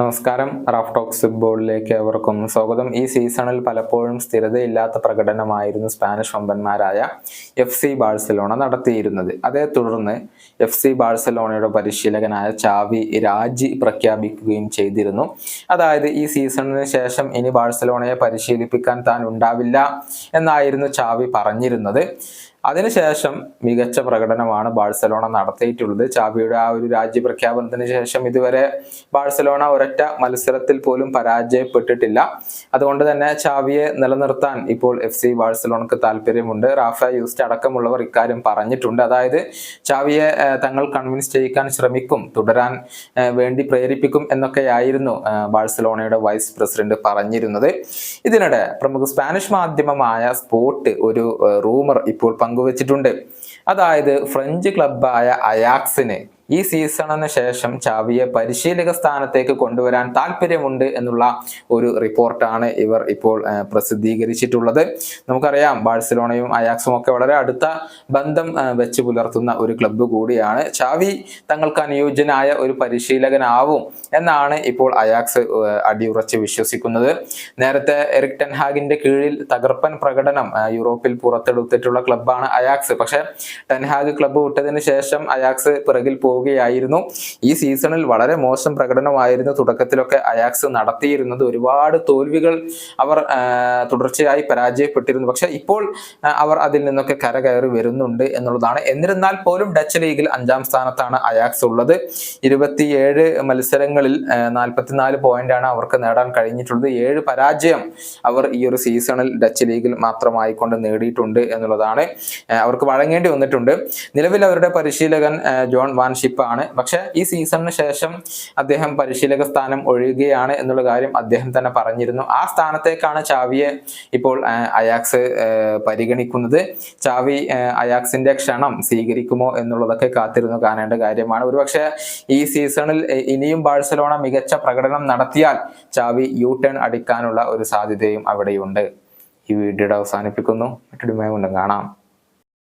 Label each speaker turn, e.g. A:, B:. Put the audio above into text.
A: നമസ്കാരം. Raf talks ഫുട്ബോളിലേക്ക് അവർക്കും സ്വാഗതം. ഈ സീസണിൽ പലപ്പോഴും സ്ഥിരതയില്ലാത്ത പ്രകടനമായിരുന്നു സ്പാനിഷ് വമ്പന്മാരായ എഫ് സി ബാഴ്സലോണ നടത്തിയിരുന്നത്. അതേ തുടർന്ന് എഫ് സി ബാഴ്സലോണയുടെ പരിശീലകനായ ചാവി രാജി പ്രഖ്യാപിക്കുകയും ചെയ്തിരുന്നു. അതായത് ഈ സീസണിന് ശേഷം ഇനി ബാഴ്സലോണയെ പരിശീലിപ്പിക്കാൻ താൻ ഉണ്ടാവില്ല എന്നായിരുന്നു ചാവി പറഞ്ഞിരുന്നത്. അതിനുശേഷം മികച്ച പ്രകടനമാണ് ബാഴ്സലോണ നടത്തിയിട്ടുള്ളത്. ചാബിയുടെ ആ ഒരു രാജ്യ പ്രഖ്യാപനത്തിന് ശേഷം ഇതുവരെ ബാഴ്സലോണ ഒരൊറ്റ മത്സരത്തിൽ പോലും പരാജയപ്പെട്ടിട്ടില്ല. അതുകൊണ്ട് തന്നെ ചാവിയെ നിലനിർത്താൻ ഇപ്പോൾ എഫ് സി ബാഴ്സലോണക്ക് താല്പര്യമുണ്ട്. റാഫ യൂസ്റ്റ് അടക്കമുള്ളവർ ഇക്കാര്യം പറഞ്ഞിട്ടുണ്ട്. അതായത് ചാവിയെ തങ്ങൾ കൺവിൻസ് ചെയ്യിക്കാൻ ശ്രമിക്കും തുടരാൻ വേണ്ടി പ്രേരിപ്പിക്കും എന്നൊക്കെയായിരുന്നു ബാഴ്സലോണയുടെ വൈസ് പ്രസിഡന്റ് പറഞ്ഞിരുന്നത്. ഇതിനിടെ പ്രമുഖ സ്പാനിഷ് മാധ്യമമായ സ്പോട്ട് ഒരു റൂമർ ഇപ്പോൾ പങ്കുവച്ചിട്ടുണ്ട്. അതായത് ഫ്രഞ്ച് ക്ലബായ അയാക്സിന് ഈ സീസണിന് ശേഷം ചാവിയെ പരിശീലക സ്ഥാനത്തേക്ക് കൊണ്ടുവരാൻ താല്പര്യമുണ്ട് എന്നുള്ള ഒരു റിപ്പോർട്ടാണ് ഇവർ ഇപ്പോൾ പ്രസിദ്ധീകരിച്ചിട്ടുള്ളത്. നമുക്കറിയാം ബാഴ്സലോണയും അയാക്സും ഒക്കെ വളരെ അടുത്ത ബന്ധം വെച്ച് പുലർത്തുന്ന ഒരു ക്ലബ്ബ് കൂടിയാണ്. ചാവി തങ്ങൾക്ക് അനുയോജ്യനായ ഒരു പരിശീലകനാവും എന്നാണ് ഇപ്പോൾ അയാക്സ് അടിയുറച്ച് വിശ്വസിക്കുന്നത്. നേരത്തെ എറിക് ടെൻഹാഗിന്റെ കീഴിൽ തകർപ്പൻ പ്രകടനം യൂറോപ്പിൽ പുറത്തെടുത്തിട്ടുള്ള ക്ലബ്ബാണ് അയാക്സ്. പക്ഷെ ടെൻഹാഗ് ക്ലബ്ബ് വിട്ടതിന് ശേഷം അയാക്സ് പിറകിൽ പോവുകയായിരുന്നു. ഈ സീസണിൽ വളരെ മോശം പ്രകടനമായിരുന്നു തുടക്കത്തിലൊക്കെ അയാക്സ് നടത്തിയിരുന്നത്. ഒരുപാട് തോൽവികൾ അവർ തുടർച്ചയായി പരാജയപ്പെട്ടിരുന്നു. പക്ഷെ ഇപ്പോൾ അവർ അതിൽ നിന്നൊക്കെ കരകയറി വരുന്നുണ്ട് എന്നുള്ളതാണ്. എന്നിരുന്നാൽ പോലും ഡച്ച് ലീഗിൽ അഞ്ചാം സ്ഥാനത്താണ് അയാക്സ് ഉള്ളത്. ഇരുപത്തിയേഴ് മത്സരങ്ങളിൽ നാൽപ്പത്തിനാല് പോയിന്റാണ് അവർക്ക് നേടാൻ കഴിഞ്ഞിട്ടുള്ളത്. ഏഴ് പരാജയം അവർ ഈ ഒരു സീസണിൽ ഡച്ച് ലീഗിൽ മാത്രമായി കൊണ്ട് നേടിയിട്ടുണ്ട് എന്നുള്ളതാണ് അവർക്ക് വഴങ്ങേണ്ടി വന്നിട്ടുണ്ട്. നിലവിൽ അവരുടെ പരിശീലകൻ ജോൺ വാൻ ഷിപ്പ് ആണ്. പക്ഷെ ഈ സീസണിന് ശേഷം അദ്ദേഹം പരിശീലക സ്ഥാനം ഒഴിയുകയാണ് എന്നുള്ള കാര്യം അദ്ദേഹം തന്നെ പറഞ്ഞിരുന്നു. ആ സ്ഥാനത്തേക്കാണ് ചാവിയെ ഇപ്പോൾ അയാക്സ് പരിഗണിക്കുന്നത്. ചാവി അയാക്സിന്റെ ക്ഷണം സ്വീകരിക്കുമോ എന്നുള്ളതൊക്കെ കാത്തിരുന്നു കാണേണ്ട കാര്യമാണ്. ഒരുപക്ഷെ ഈ സീസണിൽ ഇനിയും ബാഴ്സലോണ മികച്ച പ്രകടനം നടത്തിയാൽ ചാവി യു ടേൺ അടിക്കാനുള്ള ഒരു സാധ്യതയും അവിടെയുണ്ട്. ഈ വീഡിയോയുടെ അവസാനിപ്പിക്കുന്നു. മറ്റൊരു കാണാം.